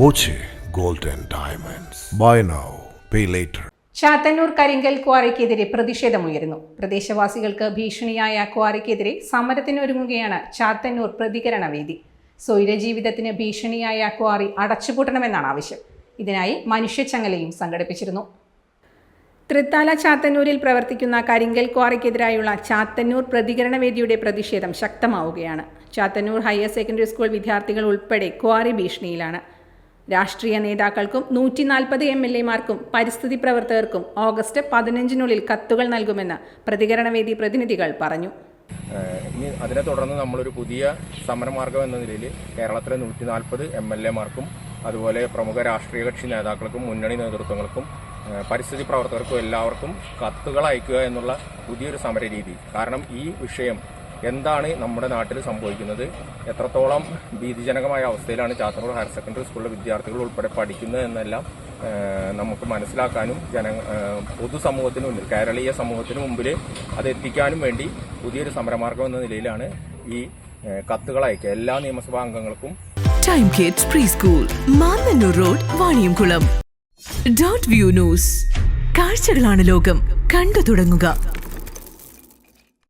Boche gold and diamonds. Buy now pay later Chathannoor കരിങ്കൽ ക്വാറിക്കെതിരെ പ്രതിഷേധമുയരുന്നു. പ്രദേശവാസികൾക്ക് ഭീഷണിയായ ക്വാറിക്കെതിരെ സമരത്തിനൊരുങ്ങുകയാണ് ചാത്തന്നൂർ പ്രതികരണ വേദി. സ്വൈരജീവിതത്തിന് ഭീഷണിയായ ക്വാറി അടച്ചുപൂട്ടണമെന്നാണ് ആവശ്യം. ഇതിനായി മനുഷ്യച്ചങ്ങലയും സംഘടിപ്പിച്ചിരുന്നു. തൃത്താല ചാത്തന്നൂരിൽ പ്രവർത്തിക്കുന്ന കരിങ്കൽ ക്വാറിക്കെതിരായുള്ള ചാത്തന്നൂർ പ്രതികരണ വേദിയുടെ പ്രതിഷേധം ശക്തമാവുകയാണ്. ചാത്തന്നൂർ ഹയർ സെക്കൻഡറി സ്കൂൾ വിദ്യാർത്ഥികൾ ഉൾപ്പെടെ ക്വാറി ഭീഷണിയിലാണ്. രാഷ്ട്രീയ നേതാക്കൾക്കും നൂറ്റി നാൽപ്പത് എം എൽ എമാർക്കും പരിസ്ഥിതി പ്രവർത്തകർക്കും ഓഗസ്റ്റ് പതിനഞ്ചിനുള്ളിൽ കത്തുകൾ നൽകുമെന്ന് പ്രതികരണവേദി പ്രതിനിധികൾ പറഞ്ഞു. ഇനി അതിനെ തുടർന്ന് നമ്മളൊരു പുതിയ സമരമാർഗം എന്ന നിലയിൽ കേരളത്തിലെ നൂറ്റി നാൽപ്പത് എം എൽ എമാർക്കും അതുപോലെ പ്രമുഖ രാഷ്ട്രീയ കക്ഷി നേതാക്കൾക്കും മുന്നണി നേതൃത്വങ്ങൾക്കും പരിസ്ഥിതി പ്രവർത്തകർക്കും എല്ലാവർക്കും കത്തുകൾ അയക്കുക എന്നുള്ള പുതിയൊരു സമരരീതി. കാരണം ഈ വിഷയം എന്താണ് നമ്മുടെ നാട്ടിൽ സംഭവിക്കുന്നത്? എത്രത്തോളം ഭീതിജനകമായ അവസ്ഥയിലാണ് ചാത്തന്നൂർ ഹയർ സെക്കൻഡറി സ്കൂളിലെ വിദ്യാർത്ഥികൾ ഉൾപ്പെടെ പഠിക്കുന്നത് എന്നെല്ലാം നമുക്ക് മനസ്സിലാക്കാനും ജന പൊതുസമൂഹത്തിന് മുന്നിൽ കേരളീയ സമൂഹത്തിന് മുമ്പിൽ അത് എത്തിക്കാനും വേണ്ടി പുതിയൊരു സമരമാർഗം എന്ന നിലയിലാണ് ഈ കത്തുകൾ അയക്കുക. എല്ലാ നിയമസഭാ അംഗങ്ങൾക്കും time kids pre school Mannannur road Vaniyamkulam dot view news കാഴ്ചകളാണ് ലോകം. കണ്ടു തുടങ്ങുക.